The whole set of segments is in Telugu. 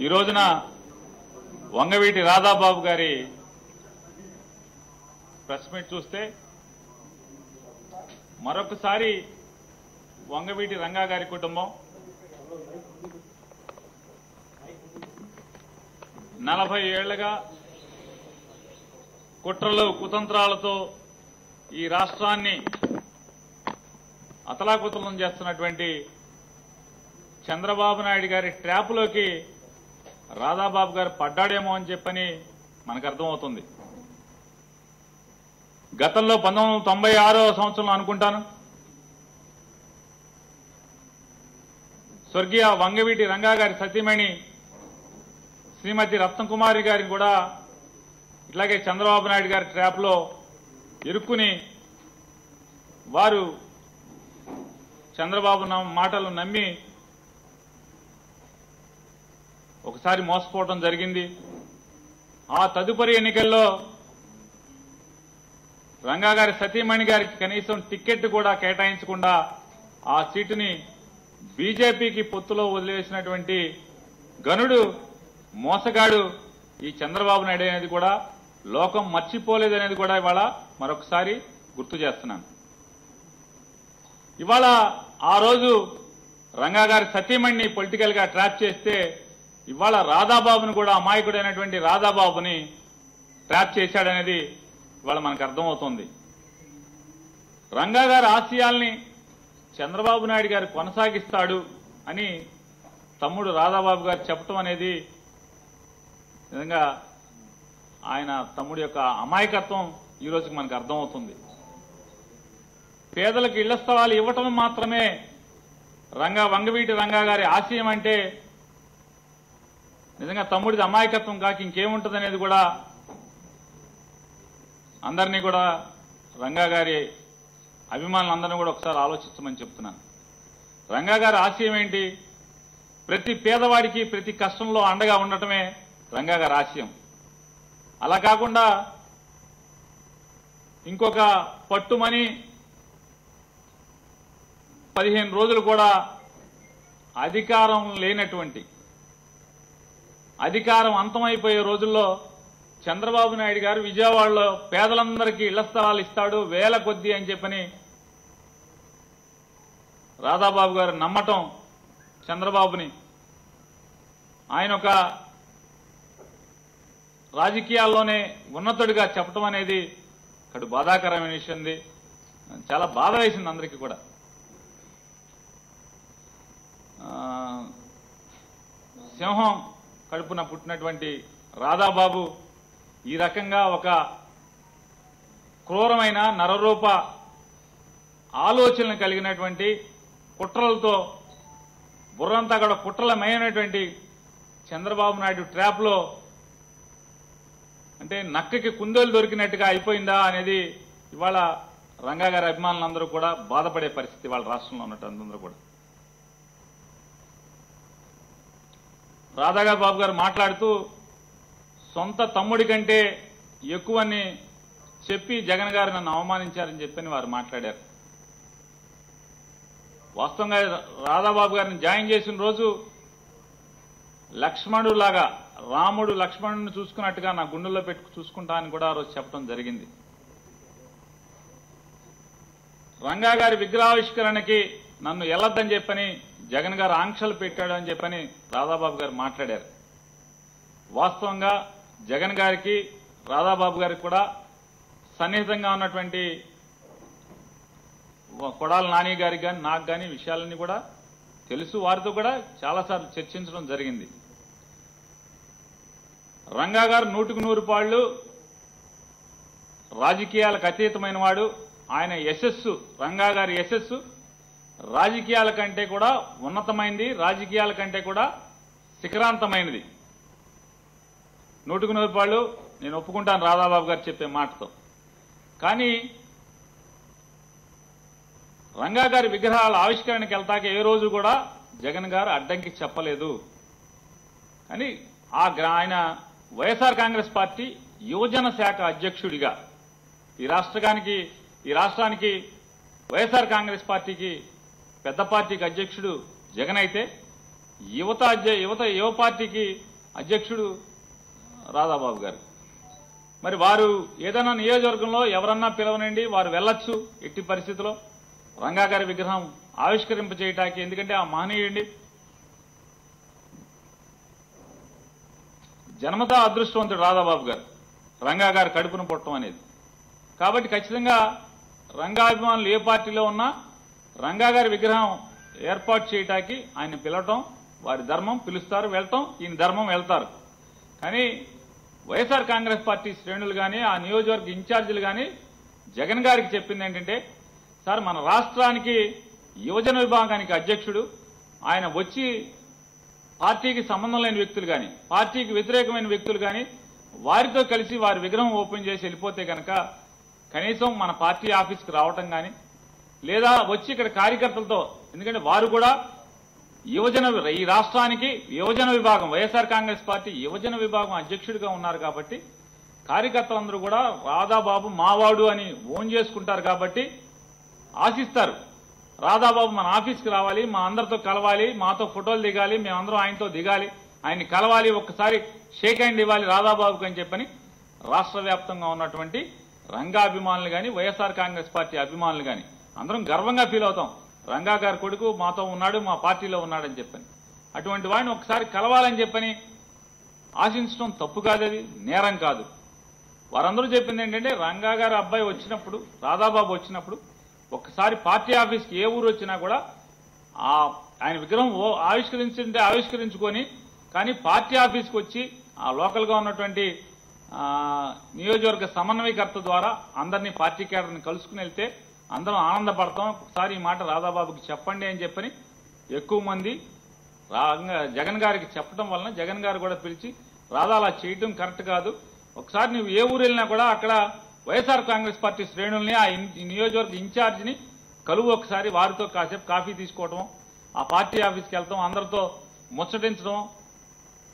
ఈ రోజున వంగవీటి రాధాబాబు గారి ప్రెస్ మీట్ చూస్తే మరొకసారి వంగవీటి రంగా గారి కుటుంబం నలభై ఏళ్ళుగా కుట్రలు కుతంత్రాలతో ఈ రాష్ట్రాన్ని అతలాకుతలం చేస్తున్నటువంటి చంద్రబాబు నాయుడు గారి ట్రాప్లోకి రాధాబాబు గారు పడ్డాడేమో అని చెప్పని మనకు అర్థమవుతుంది గతంలో పంతొమ్మిది తొంభై ఆరో సంవత్సరంలో అనుకుంటాను. స్వర్గీయ వంగవీటి రంగా గారి సతీమణి శ్రీమతి రత్నకుమారి గారిని కూడా ఇట్లాగే చంద్రబాబు నాయుడు గారి ట్రాప్లో ఇరుక్కుని వారు చంద్రబాబు మాటలు నమ్మి ఒకసారి మోసపోవడం జరిగింది. ఆ తదుపరి ఎన్నికల్లో రంగా గారి సతీమణి గారికి కనీసం టిక్కెట్ కూడా కేటాయించకుండా ఆ సీటుని బీజేపీకి పొత్తులో వదిలేసినటువంటి గనుడు మోసగాడు ఈ చంద్రబాబు నాయుడు అనేది కూడా లోకం మర్చిపోలేదనేది కూడా ఇవాళ మరొకసారి గుర్తు చేస్తున్నాను. ఇవాళ ఆ రోజు రంగా గారి సతీమణిని పొలిటికల్గా ట్రాప్ చేస్తే ఇవాళ రాధాబాబుని కూడా అమాయకుడైనటువంటి రాధాబాబుని ట్రాప్ చేశాడనేది ఇవాళ మనకు అర్థమవుతోంది. రంగా గారి ఆశయాల్ని చంద్రబాబు నాయుడు గారు కొనసాగిస్తాడు అని తమ్ముడు రాధాబాబు గారు చెప్పటం అనేది నిజంగా ఆయన తమ్ముడు యొక్క అమాయకత్వం ఈ రోజుకి మనకు అర్థమవుతుంది. పేదలకు ఇళ్ళ స్థలాలు ఇవ్వటం మాత్రమే రంగా వంగవీటి రంగా గారి ఆశయం అంటే నిజంగా తమ్ముడిది అమాయకత్వం కాక ఇంకేముంటుంది అనేది కూడా అందరినీ కూడా రంగా గారి అభిమానులందరినీ కూడా ఒకసారి ఆలోచించమని చెప్తున్నాను. రంగా గారి ఆశయం ఏంటి? ప్రతి పేదవాడికి ప్రతి కష్టంలో అండగా ఉండటమే రంగా గారి ఆశయం. అలా కాకుండా ఇంకొక పట్టుమని పదిహేను రోజులు కూడా అధికారం లేనటువంటి అధికారం అంతమైపోయే రోజుల్లో చంద్రబాబు నాయుడు గారు విజయవాడలో పేదలందరికీ ఇళ్ళ స్థలాలు ఇస్తాడు వేల కొద్ది అని చెప్పని రాధాబాబు గారు నమ్మటం చంద్రబాబుని. ఆయన ఒక రాజకీయాల్లోనే ఉన్నతుడిగా చెప్పటం అనేది ఇక్కడ బాధాకరమైన విషయం చాలా బాధ వేసింది అందరికీ కూడా. సింహం కడుపున పుట్టినటువంటి రాధాబాబు ఈ రకంగా ఒక క్రూరమైన నరరూప ఆలోచనలు కలిగినటువంటి కుట్రలతో బుర్రంతా కూడా కుట్రలమైనటువంటి చంద్రబాబు నాయుడు ట్రాప్లో అంటే నక్కకి కుందేలు దొరికినట్టుగా అయిపోయిందా అనేది ఇవాళ రంగా గారి అభిమానులందరూ కూడా బాధపడే పరిస్థితి వాళ్ళ రాష్ట్రంలో ఉన్నట్టు అందరూ కూడా. రాధాగా బాబు గారు మాట్లాడుతూ సొంత తమ్ముడి కంటే ఎక్కువని చెప్పి జగన్ గారు నన్ను అవమానించారని చెప్పని వారు మాట్లాడారు. వాస్తవంగా రాధాబాబు గారిని జాయిన్ చేసిన రోజు లక్ష్మణుడు లాగా రాముడు లక్ష్మణుడిని చూసుకున్నట్టుగా నా గుండెల్లో పెట్టుకు చూసుకుంటా అని కూడా ఆ రోజు చెప్పడం జరిగింది. రంగా గారి విగ్రహావిష్కరణకి నన్ను వెళ్ళొద్దని చెప్పని జగన్ గారు ఆంక్షలు పెట్టాడు అని చెప్పని రాధాబాబు గారు మాట్లాడారు. వాస్తవంగా జగన్ గారికి రాధాబాబు గారికి కూడా సన్నిహితంగా ఉన్నటువంటి కొడాల నాని గారికి కానీ నాకు కానీ విషయాలన్నీ కూడా తెలుసు. వారితో కూడా చాలాసార్లు చర్చించడం జరిగింది. రంగా గారు నూటికి నూరు పాళ్ళు రాజకీయాలకు అతీతమైన వాడు. ఆయన యశస్సు రంగా గారి యశస్సు రాజకీయాల కంటే కూడా ఉన్నతమైంది రాజకీయాల కంటే కూడా శిఖరాంతమైనది. నూటికి నూరుపాళ్ళు నేను ఒప్పుకుంటాను రాధాబాబు గారు చెప్పే మాటతో. కానీ రంగా గారి విగ్రహాల ఆవిష్కరణకి వెళ్తాక ఏ రోజు కూడా జగన్ గారు అడ్డంకి చెప్పలేదు. కానీ ఆ గ్రా- ఆయన వైఎస్ఆర్ కాంగ్రెస్ పార్టీ యువజన శాఖ అధ్యక్షుడిగా ఈ రాష్ట్రానికి ఈ రాష్ట్రానికి వైఎస్ఆర్ కాంగ్రెస్ పార్టీకి పెద్ద పార్టీకి అధ్యక్షుడు జగన్ అయితే యువత అధ్య యువత యువ పార్టీకి అధ్యక్షుడు రాధాబాబు గారు. మరి వారు ఏదైనా నియోజకవర్గంలో ఎవరన్నా పిలవనండి వారు వెళ్ళొచ్చు ఎట్టి పరిస్థితిలో. రంగా గారి విగ్రహం ఆవిష్కరింప చేయటానికి ఎందుకంటే ఆ మహనీయుడి జన్మతా అదృష్టవంతుడు రాధాబాబు గారు రంగా గారు కడుపును పుట్టడం అనేది కాబట్టి ఖచ్చితంగా రంగాభిమానులు ఏ పార్టీలో ఉన్నా రంగా గారి విగ్రహం ఏర్పాటు చేయటానికి ఆయన పిలవటం వారి ధర్మం పిలుస్తారు వెళ్ళటం ఈయన ధర్మం వెళ్తారు. కానీ వైఎస్ఆర్ కాంగ్రెస్ పార్టీ శ్రేణులు కానీ ఆ నియోజకవర్గ ఇన్ఛార్జీలు కానీ జగన్ గారికి చెప్పింది ఏంటంటే సార్ మన రాష్ట్రానికి యువజన విభాగానికి అధ్యక్షుడు ఆయన వచ్చి పార్టీకి సంబంధం లేని వ్యక్తులు కానీ పార్టీకి వ్యతిరేకమైన వ్యక్తులు కానీ వారితో కలిసి వారి విగ్రహం ఓపెన్ చేసి వెళ్ళిపోతే కనుక కనీసం మన పార్టీ ఆఫీస్కి రావటం కానీ లేదా వచ్చి ఇక్కడ కార్యకర్తలతో ఎందుకంటే వారు కూడా యువజన ఈ రాష్ట్రానికి యువజన విభాగం వైఎస్ఆర్ కాంగ్రెస్ పార్టీ యువజన విభాగం అధ్యక్షుడిగా ఉన్నారు కాబట్టి కార్యకర్తలందరూ కూడా రాధాబాబు మావాడు అని ఓన్ చేసుకుంటారు కాబట్టి ఆశిస్తారు. రాధాబాబు మన ఆఫీస్కి రావాలి మా అందరితో కలవాలి మాతో ఫోటోలు దిగాలి మేమందరం ఆయనతో దిగాలి ఆయన్ని కలవాలి ఒక్కసారి షేక్ హ్యాండ్ ఇవ్వాలి రాధాబాబుకి అని చెప్పని రాష్ట్ర వ్యాప్తంగా ఉన్నటువంటి రంగాభిమానులు కానీ వైఎస్ఆర్ కాంగ్రెస్ పార్టీ అభిమానులు కానీ అందరం గర్వంగా ఫీల్ అవుతాం. రంగా గారి కొడుకు మాతో ఉన్నాడు మా పార్టీలో ఉన్నాడని చెప్పని. అటువంటి వాడిని ఒకసారి కలవాలని చెప్పని ఆశించడం తప్పు కాదు అది నేరం కాదు. వారందరూ చెప్పింది ఏంటంటే రంగా గారి అబ్బాయి వచ్చినప్పుడు రాధాబాబు వచ్చినప్పుడు ఒకసారి పార్టీ ఆఫీస్కి ఏ ఊరు వచ్చినా కూడా ఆ ఆయన విగ్రహం ఓ ఆవిష్కరించుంటే ఆవిష్కరించుకొని కానీ పార్టీ ఆఫీస్కి వచ్చి ఆ లోకల్గా ఉన్నటువంటి నియోజకవర్గ సమన్వయకర్త ద్వారా అందరినీ పార్టీ కేడర్ని కలుసుకుని వెళ్తే అందరం ఆనందపడతాం. ఒకసారి ఈ మాట రాధాబాబుకి చెప్పండి అని చెప్పని ఎక్కువ మంది జగన్ గారికి చెప్పడం వలన జగన్ గారు కూడా పిలిచి రాధా అలా చేయటం కరెక్ట్ కాదు. ఒకసారి నువ్వు ఏ ఊరు వెళ్ళినా కూడా అక్కడ వైఎస్ఆర్ కాంగ్రెస్ పార్టీ శ్రేణుల్ని ఆ నియోజకవర్గ ఇన్ఛార్జిని కలువు ఒకసారి వారితో కాసేపు కాఫీ తీసుకోవటం ఆ పార్టీ ఆఫీస్కి వెళ్తాం అందరితో ముచ్చటించడం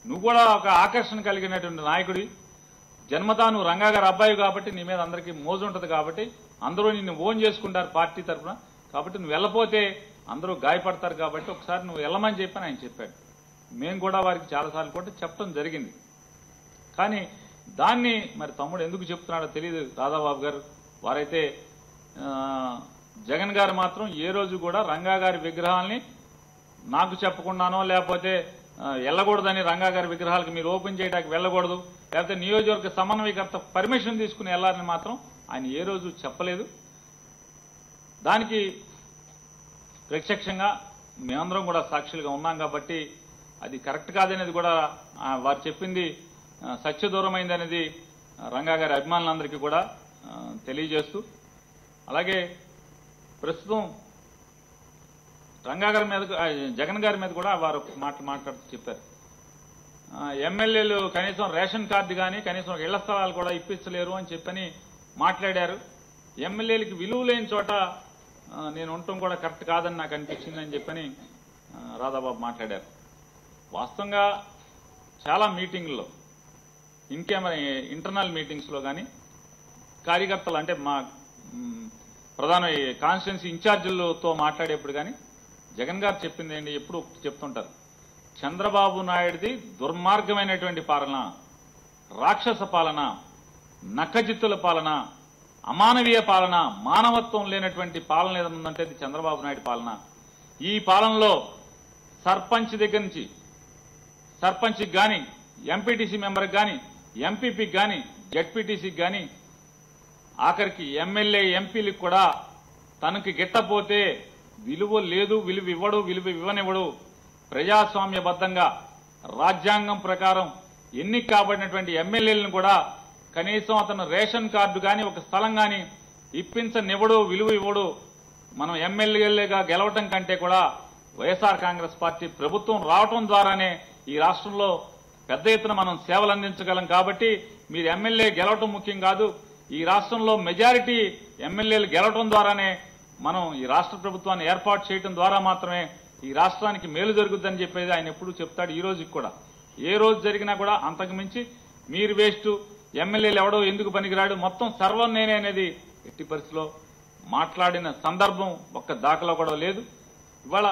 నువ్వు కూడా ఒక ఆకర్షణ కలిగినటువంటి నాయకుడి. జన్మతా నువ్వు రంగా అబ్బాయి కాబట్టి నీ మీద అందరికీ మోజు ఉంటుంది కాబట్టి అందరూ నిన్ను ఓన్ చేసుకుంటారు పార్టీ తరఫున. కాబట్టి నువ్వు వెళ్ళపోతే అందరూ గాయపడతారు కాబట్టి ఒకసారి నువ్వు వెళ్ళమని చెప్పని ఆయన చెప్పాడు. మేము కూడా వారికి చాలాసార్లు కూడా చెప్పడం జరిగింది. కానీ దాన్ని మరి తమ్ముడు ఎందుకు చెప్తున్నాడో తెలియదు రాధాబాబు గారు. వారైతే జగన్ గారు మాత్రం ఏ రోజు కూడా రంగా గారి విగ్రహాల్ని నాకు చెప్పకుండానో లేకపోతే వెళ్ళకూడదని రంగా గారి విగ్రహాలకు మీరు ఓపెన్ చేయడానికి వెళ్ళకూడదు. లేకపోతే నియోజకవర్గ సమన్వయకర్త పర్మిషన్ తీసుకుని వెళ్ళాలని మాత్రం ఆయన ఏ రోజు చెప్పలేదు. దానికి ప్రత్యక్షంగా మేమందరం కూడా సాక్షులుగా ఉన్నాం కాబట్టి అది కరెక్ట్ కాదనేది కూడా వారు చెప్పింది ఆ, సత్యదూరమైంది అనేది రంగా గారి అభిమానులందరికీ కూడా తెలియజేస్తూ అలాగే ప్రస్తుతం రంగా గారి మీద జగన్ గారి మీద కూడా వారు మాట మాట్లాడుతూ చెప్పారు. ఎమ్మెల్యేలు కనీసం రేషన్ కార్డు కానీ కనీసం ఇళ్ళ స్థలాలు కూడా ఇప్పించలేరు అని చెప్పని మాట్లాడారు. ఎమ్మెల్యేలకి విలువ లేని చోట నేను ఉండటం కూడా కరెక్ట్ కాదని నాకు అనిపించింది అని చెప్పని రాధాబాబు మాట్లాడారు. వాస్తవంగా చాలా మీటింగుల్లో ఇంకేమైనా ఇంటర్నల్ మీటింగ్స్లో కానీ కార్యకర్తలు అంటే మా ప్రధాన కాన్స్టిట్యున్సీ ఇన్ఛార్జీలతో మాట్లాడేప్పుడు కానీ జగన్ గారు చెప్పింది ఏంటి ఎప్పుడు చెప్తుంటారు. చంద్రబాబు నాయుడిది దుర్మార్గమైనటువంటి పాలన రాక్షస పాలన నక్కజిత్తుల పాలన అమానవీయ పాలన మానవత్వం లేనటువంటి పాలన ఏదైనా ఉందంటే అది చంద్రబాబు నాయుడు పాలన. ఈ పాలనలో సర్పంచ్ దగ్గర నుంచి సర్పంచ్కి కానీ ఎంపీటీసీ మెంబర్కి కానీ ఎంపీపీకి కానీ జడ్పీటీసీకి కానీ ఆఖరికి ఎమ్మెల్యే ఎంపీలకు కూడా తనకి గిట్టపోతే విలువ లేదు విలువ ఇవ్వడు విలువ ఇవ్వనివ్వడు. ప్రజాస్వామ్యబద్ధంగా రాజ్యాంగం ప్రకారం ఎన్ని కాబడినటువంటి ఎమ్మెల్యేలను కూడా కనీసం అతను రేషన్ కార్డు కానీ ఒక స్థలం కానీ ఇప్పించనివ్వడు విలువ ఇవ్వడు. మనం ఎమ్మెల్యేలుగా గెలవటం కంటే కూడా వైఎస్ఆర్ కాంగ్రెస్ పార్టీ ప్రభుత్వం రావటం ద్వారానే ఈ రాష్ట్రంలో పెద్ద ఎత్తున మనం సేవలు అందించగలం. కాబట్టి మీరు ఎమ్మెల్యే గెలవటం ముఖ్యం కాదు. ఈ రాష్ట్రంలో మెజారిటీ ఎమ్మెల్యేలు గెలవటం ద్వారానే మనం ఈ రాష్ట్ర ప్రభుత్వాన్ని ఏర్పాటు చేయడం ద్వారా మాత్రమే ఈ రాష్ట్రానికి మేలు జరుగుద్దని చెప్పేది ఆయన ఎప్పుడూ చెప్తాడు. ఈ రోజుకి కూడా ఏ రోజు జరిగినా కూడా అంతకు మించి మీరు వేస్ట్ ఎమ్మెల్యేలు ఎవడో ఎందుకు పనికిరాడు? మొత్తం సర్వం నేనే అనేది ఎట్టి పరిస్థితిలో మాట్లాడిన సందర్భం ఒక్క దాఖలో కూడా లేదు. ఇవాళ